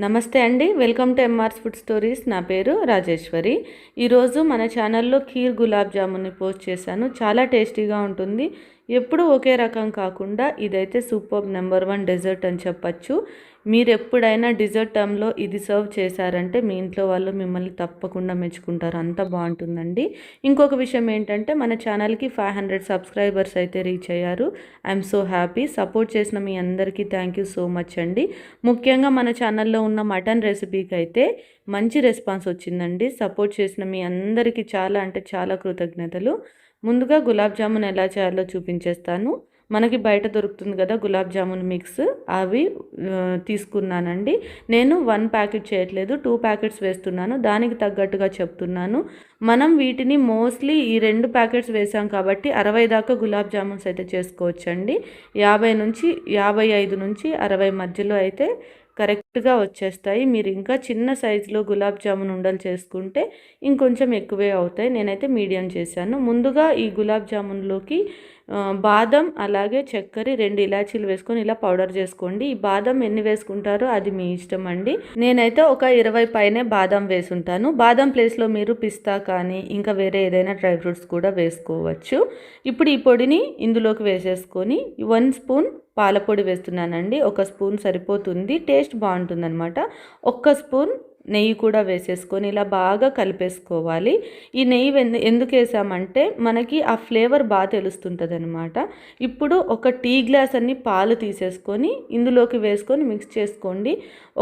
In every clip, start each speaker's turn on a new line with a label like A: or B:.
A: నమస్తే అండి. Welcome to MRS food stories. నా పేరు రాజేశ్వరి. ఈరోజు మన ఛానల్లో ఖీర్ గులాబ్ జామున్ని పోస్ట్ చేశాను. చాలా టేస్టీగా ఉంటుంది. ఎప్పుడు ఒకే రకం కాకుండా ఇదైతే సూపర్ నెంబర్ వన్ డెజర్ట్ అని చెప్పచ్చు. మీరు ఎప్పుడైనా డిజర్ట్ టైంలో ఇది సర్వ్ చేశారంటే మీ ఇంట్లో వాళ్ళు మిమ్మల్ని తప్పకుండా మెచ్చుకుంటారు. అంత బాగుంటుందండి. ఇంకొక విషయం ఏంటంటే మన ఛానల్కి ఫైవ్ హండ్రెడ్ సబ్స్క్రైబర్స్ అయితే రీచ్ అయ్యారు. I'm so happy. సపోర్ట్ చేసిన మీ అందరికీ థ్యాంక్ యూ సో మచ్ అండి. ముఖ్యంగా మన ఛానల్లో ఉన్న మటన్ రెసిపీకి అయితే మంచి రెస్పాన్స్ వచ్చిందండి. సపోర్ట్ చేసిన మీ అందరికీ చాలా అంటే చాలా కృతజ్ఞతలు. ముందుగా గులాబ్ జామున్ ఎలా చేయాలో చూపించేస్తాను. మనకి బయట దొరుకుతుంది కదా గులాబ్ జామున్ మిక్స్. అవి తీసుకున్నానండి. నేను వన్ ప్యాకెట్ చేయట్లేదు టూ ప్యాకెట్స్ వేస్తున్నాను. దానికి తగ్గట్టుగా చెప్తున్నాను. మనం వీటిని మోస్ట్లీ ఈ రెండు ప్యాకెట్స్ వేసాం కాబట్టి అరవై దాకా గులాబ్ జామున్స్ అయితే చేసుకోవచ్చండి. యాభై నుంచి యాభై ఐదు నుంచి అరవై మధ్యలో అయితే కరెక్ట్గా వచ్చేస్తాయి. మీరు ఇంకా చిన్న సైజులో గులాబ్ జామున్ ఉండలు చేసుకుంటే ఇంకొంచెం ఎక్కువే అవుతాయి. నేనైతే మీడియం చేశాను. ముందుగా ఈ గులాబ్ జామున్లోకి బాదం అలాగే చక్కెర రెండు ఇలాచీలు వేసుకొని ఇలా పౌడర్ చేసుకోండి. ఈ బాదం ఎన్ని వేసుకుంటారో అది మీ ఇష్టం అండి. నేనైతే ఒక ఇరవై పైనే బాదం వేసుంటాను. బాదం ప్లేస్లో మీరు పిస్తా కానీ ఇంకా వేరే ఏదైనా డ్రై ఫ్రూట్స్ కూడా వేసుకోవచ్చు. ఇప్పుడు ఈ పొడిని ఇందులోకి వేసేసుకొని వన్ స్పూన్ పాలపొడి వేస్తున్నానండి. ఒక స్పూన్ సరిపోతుంది. టేస్ట్ బాగుంటుందన్నమాట. ఒక్క స్పూన్ నెయ్యి కూడా వేసేసుకొని ఇలా బాగా కలిపేసుకోవాలి. ఈ నెయ్యి ఎందుకు వేసామంటే మనకి ఆ ఫ్లేవర్ బాగా తెలుస్తుంటుంది అనమాట ఇప్పుడు ఒక టీ గ్లాస్ అన్ని పాలు తీసేసుకొని ఇందులోకి వేసుకొని మిక్స్ చేసుకోండి.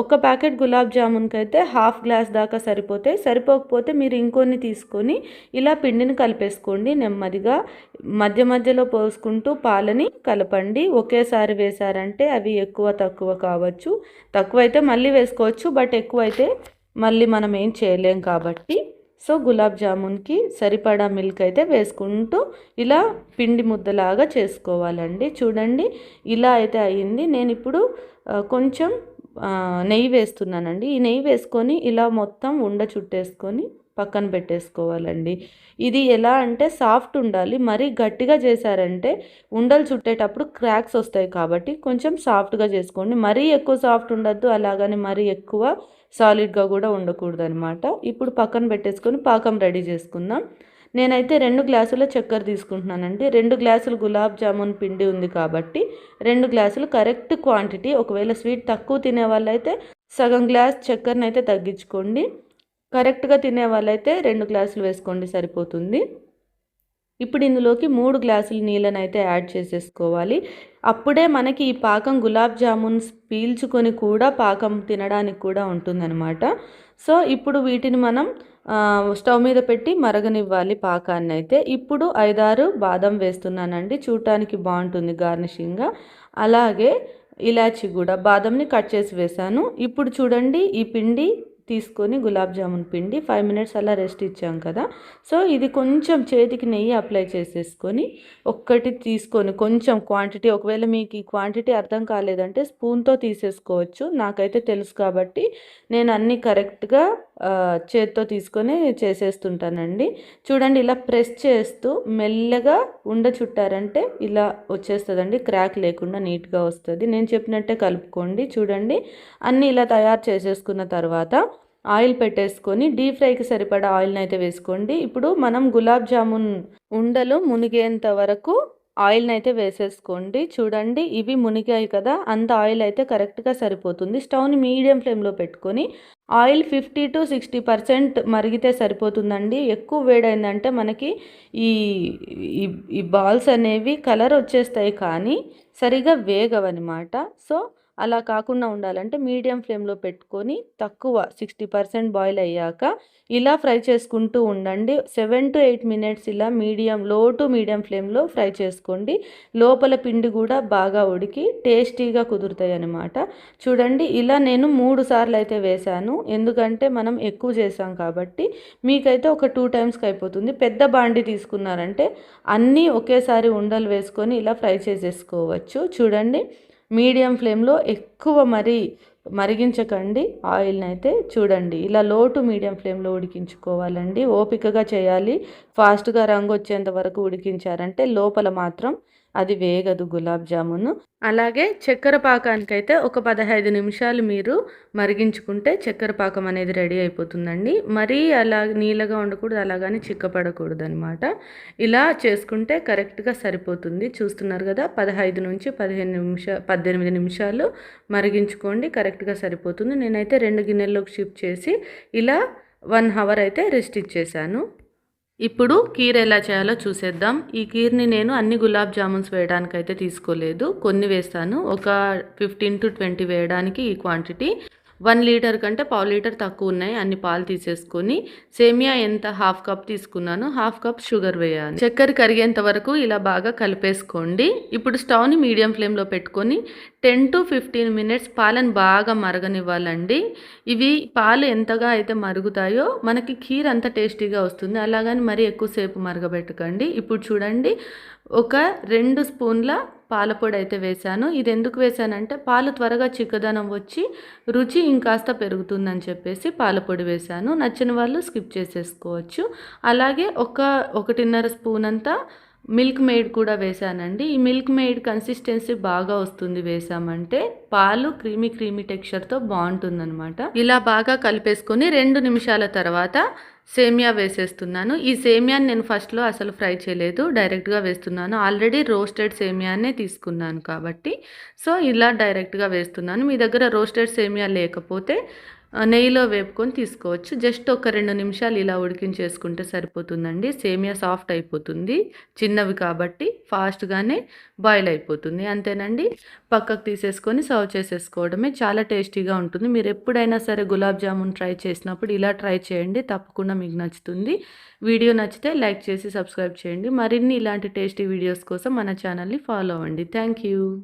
A: ఒక ప్యాకెట్ గులాబ్ జామున్కి అయితే హాఫ్ గ్లాస్ దాకా సరిపోతే సరిపోకపోతే మీరు ఇంకొన్ని తీసుకొని ఇలా పిండిని కలిపేసుకోండి. నెమ్మదిగా మధ్య మధ్యలో పోసుకుంటూ పాలని కలపండి. ఒకేసారి వేశారంటే అవి ఎక్కువ తక్కువ కావచ్చు. తక్కువ అయితే మళ్ళీ వేసుకోవచ్చు బట్ ఎక్కువ అయితే మళ్ళీ మనం ఏం చేయలేం కాబట్టి సో గులాబ్ జామున్కి సరిపడా మిల్క్ అయితే వేసుకుంటూ ఇలా పిండి ముద్దలాగా చేసుకోవాలండి. చూడండి ఇలా అయితే అయ్యింది నేను ఇప్పుడు కొంచెం నెయ్యి వేస్తున్నానండి. ఈ నెయ్యి వేసుకొని ఇలా మొత్తం ఉండ చుట్టేసుకొని పక్కన పెట్టేసుకోవాలండి. ఇది ఎలా అంటే సాఫ్ట్ ఉండాలి. మరీ గట్టిగా చేశారంటే ఉండలు చుట్టేటప్పుడు క్రాక్స్ వస్తాయి కాబట్టి కొంచెం సాఫ్ట్గా చేసుకోండి. మరీ ఎక్కువ సాఫ్ట్ ఉండద్దు. అలాగని మరీ ఎక్కువ సాలిడ్గా కూడా ఉండకూడదు అనమాట ఇప్పుడు పక్కన పెట్టేసుకొని పాకం రెడీ చేసుకుందాం. నేనైతే రెండు గ్లాసుల చక్కెర తీసుకుంటున్నానండి. రెండు గ్లాసులు గులాబ్ జామున్ పిండి ఉంది కాబట్టి రెండు గ్లాసులు కరెక్ట్ క్వాంటిటీ. ఒకవేళ స్వీట్ తక్కువ తినే వాళ్ళైతే సగం గ్లాస్ చక్కెరనైతే తగ్గించుకోండి. కరెక్ట్గా తినే వాళ్ళైతే రెండు గ్లాసులు వేసుకోండి సరిపోతుంది. ఇప్పుడు ఇందులోకి మూడు గ్లాసులు నీళ్ళని అయితే యాడ్ చేసేసుకోవాలి. అప్పుడే మనకి ఈ పాకం గులాబ్ జామున్స్ పీల్చుకొని కూడా పాకం తినడానికి కూడా ఉంటుందన్నమాట. సో ఇప్పుడు వీటిని మనం స్టవ్ మీద పెట్టి మరగనివ్వాలి పాకాన్ని అయితే. ఇప్పుడు ఐదారు బాదం వేస్తున్నానండి. చూడటానికి బాగుంటుంది గార్నిషింగ్గా. అలాగే ఇలాచి కూడా బాదంని కట్ చేసి వేసాను ఇప్పుడు చూడండి ఈ పిండి తీసుకొని గులాబ్ జామున్ పిండి ఫైవ్ మినిట్స్ అలా రెస్ట్ ఇచ్చాం కదా. సో ఇది కొంచెం చేతికి నెయ్యి అప్లై చేసేసుకొని ఒక్కటి తీసుకొని కొంచెం క్వాంటిటీ ఒకవేళ మీకు ఈ క్వాంటిటీ అర్థం కాలేదంటే స్పూన్తో తీసేసుకోవచ్చు. నాకైతే తెలుసు కాబట్టి నేను అన్నీ కరెక్ట్గా చేత్తో తీసుకొని చేసేస్తుంటానండి. చూడండి ఇలా ప్రెస్ చేస్తూ మెల్లగా ఉండ చుట్టారంటే ఇలా వచ్చేస్తుందండి. క్రాక్ లేకుండా నీట్గా వస్తుంది. నేను చెప్పినట్టే కలుపుకోండి చూడండి. అన్నీ ఇలా తయారు చేసేసుకున్న తర్వాత ఆయిల్ పెట్టేసుకొని డీప్ ఫ్రైకి సరిపడా ఆయిల్ని అయితే వేసుకోండి. ఇప్పుడు మనం గులాబ్ జామున్ ఉండలు మునిగేంత వరకు ఆయిల్ని అయితే వేసేసుకోండి. చూడండి ఇవి మునిగాయి కదా అంత ఆయిల్ అయితే కరెక్ట్గా సరిపోతుంది. స్టవ్ని మీడియం ఫ్లేమ్లో పెట్టుకొని oil fifty to sixty percent మరిగితే సరిపోతుందండి. ఎక్కువ వేడైందంటే మనకి ఈ ఈ- బాల్స్ అనేవి కలర్ వచ్చేస్తాయి కానీ సరిగా వేగవన్నమాట. సో అలా కాకుండా ఉండాలంటే మీడియం ఫ్లేమ్లో పెట్టుకొని తక్కువ సిక్స్టీ పర్సెంట్ బాయిల్ అయ్యాక ఇలా ఫ్రై చేసుకుంటూ ఉండండి. సెవెన్ టు ఎయిట్ మినిట్స్ ఇలా మీడియం లో టు మీడియం ఫ్లేమ్లో ఫ్రై చేసుకోండి. లోపల పిండి కూడా బాగా ఉడికి టేస్టీగా కుదురుతాయి అన్నమాట. చూడండి ఇలా నేను మూడు సార్లు అయితే వేశాను ఎందుకంటే మనం ఎక్కువ చేసాం కాబట్టి మీకైతే ఒక టూ టైమ్స్కి అయిపోతుంది. పెద్ద బాండి తీసుకున్నారంటే అన్నీ ఒకేసారి ఉండలు వేసుకొని ఇలా ఫ్రై చేసేసుకోవచ్చు. చూడండి మీడియం ఫ్లేమ్లో ఎక్కువ మరి మరిగించకండి. ఆయిల్ని అయితే చూడండి. ఇలా లోటు మీడియం ఫ్లేమ్లో ఉడికించుకోవాలండి. ఓపికగా చేయాలి. ఫాస్ట్గా రంగు వచ్చేంత వరకు ఉడికించారంటే లోపల మాత్రం అది వేగదు గులాబ్ జామును. అలాగే చక్కెర పాకానికైతే ఒక పదహైదు నిమిషాలు మీరు మరిగించుకుంటే చక్కెర పాకం అనేది రెడీ అయిపోతుందండి. మరీ అలా నీళ్ళగా ఉండకూడదు అలాగని చిక్కపడకూడదు అనమాట ఇలా చేసుకుంటే కరెక్ట్గా సరిపోతుంది. చూస్తున్నారు కదా పదహైదు నుంచి పదిహేను నిమిషాలు పద్దెనిమిది నిమిషాలు మరిగించుకోండి కరెక్ట్గా సరిపోతుంది. నేనైతే రెండు గిన్నెల్లోకి షిఫ్ట్ చేసి ఇలా వన్ అవర్ అయితే రెస్ట్ ఇచ్చేసాను. ఇప్పుడు కీర్ ఎలా చేయాలో చూసేద్దాం. ఈ కీర్ని నేను అన్ని గులాబ్ జామున్స్ వేయడానికైతే తీసుకోలేదు. కొన్ని వేస్తాను. ఒక ఫిఫ్టీన్ టు ట్వంటీ వేయడానికి ఈ క్వాంటిటీ వన్ లీటర్ కంటే పావు లీటర్ తక్కువ ఉన్నాయి. అన్ని పాలు తీసేసుకొని సేమియా ఎంత? హాఫ్ కప్ తీసుకున్నాను. హాఫ్ కప్ షుగర్ వేయాలి. చక్కెర కరిగేంత వరకు ఇలా బాగా కలిపేసుకోండి. ఇప్పుడు స్టవ్ని మీడియం ఫ్లేమ్లో పెట్టుకొని టెన్ టు ఫిఫ్టీన్ మినిట్స్ పాలను బాగా మరగనివ్వాలండి. ఇవి పాలు ఎంతగా అయితే మరుగుతాయో మనకి ఖీర్ అంత టేస్టీగా వస్తుంది. అలాగని మరీ ఎక్కువసేపు మరగబెట్టకండి. ఇప్పుడు చూడండి ఒక రెండు స్పూన్ల పాలపొడి అయితే వేశాను. ఇది ఎందుకు వేశానంటే పాలు త్వరగా చిక్కదనం వచ్చి రుచి ఇంకాస్త పెరుగుతుందని చెప్పేసి పాలపొడి వేశాను. నచ్చిన వాళ్ళు స్కిప్ చేసేసుకోవచ్చు. అలాగే ఒక ఒకటిన్నర స్పూన్ అంతా మిల్క్ మేడ్ కూడా వేసానండి ఈ మిల్క్ మేడ్ కన్సిస్టెన్సీ బాగా వస్తుంది వేసామంటే పాలు క్రీమీ క్రీమీ టెక్స్చర్తో బాగుంటుందన్నమాట. ఇలా బాగా కలిపేసుకొని రెండు నిమిషాల తర్వాత సేమియా వేసేస్తున్నాను. ఈ సేమియాని నేను ఫస్ట్లో అసలు ఫ్రై చేయలేదు డైరెక్ట్గా వేస్తున్నాను. ఆల్రెడీ రోస్టెడ్ సేమియానే తీసుకున్నాను కాబట్టి. సో ఇలా డైరెక్ట్గా వేస్తున్నాను. మీ దగ్గర రోస్టెడ్ సేమియా లేకపోతే నెయ్యిలో వేపుకొని తీసుకోవచ్చు. జస్ట్ ఒక రెండు నిమిషాలు ఇలా ఉడికించేసుకుంటే సరిపోతుందండి. సేమియా సాఫ్ట్ అయిపోతుంది. చిన్నవి కాబట్టి ఫాస్ట్గానే బాయిల్ అయిపోతుంది. అంతేనండి. పక్కకు తీసేసుకొని సర్వ్ చేసేసుకోవడమే చాలా టేస్టీగా ఉంటుంది. మీరు ఎప్పుడైనా సరే గులాబ్ జామున్ ట్రై చేసినప్పుడు ఇలా ట్రై చేయండి. తప్పకుండా మీకు నచ్చుతుంది. వీడియో నచ్చితే లైక్ చేసి సబ్స్క్రైబ్ చేయండి. మరిన్ని ఇలాంటి టేస్టీ వీడియోస్ కోసం మన ఛానల్ని ఫాలో అవ్వండి. Thank you.